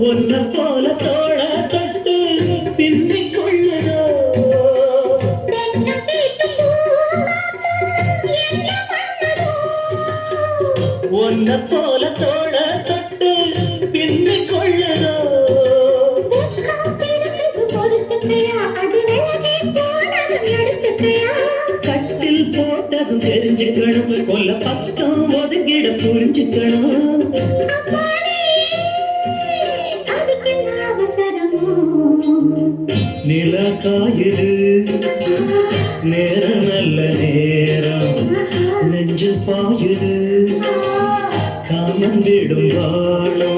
ஒன்ன போல தோழ தொட்டு பின்னிக் கொள்ளுதோ ஒன்ன போல தோழ தொட்டு பின்னிக் கொள்ளுதோ கட்டில் போட்டதும் தெரிஞ்சுக்கணும் கொல்ல பக்கம் ஒதுங்கிட புரிஞ்சுக்கணும் நில நேரம் நல்ல நேரம் நெஞ்சு பாயுது காமன் விடும் வாழோ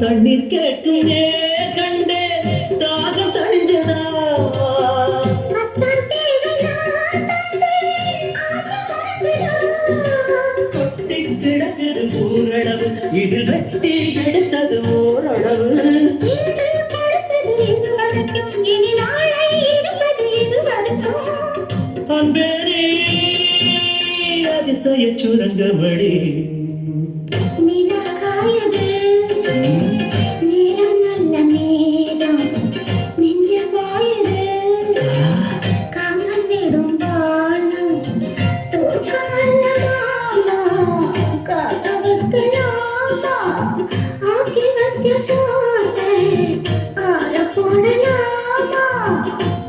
தண்ணீர் கேட்குமே கண்டே தாகம் ஓரளவு இது வெட்டி எடுத்தது ஓரளவு. இனி அன்பேரே அதிசய சுரங்கமடி.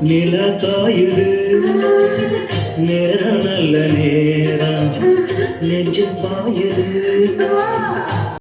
నిలకాయుడు నేర నల్ల నేర నిజపాయుడు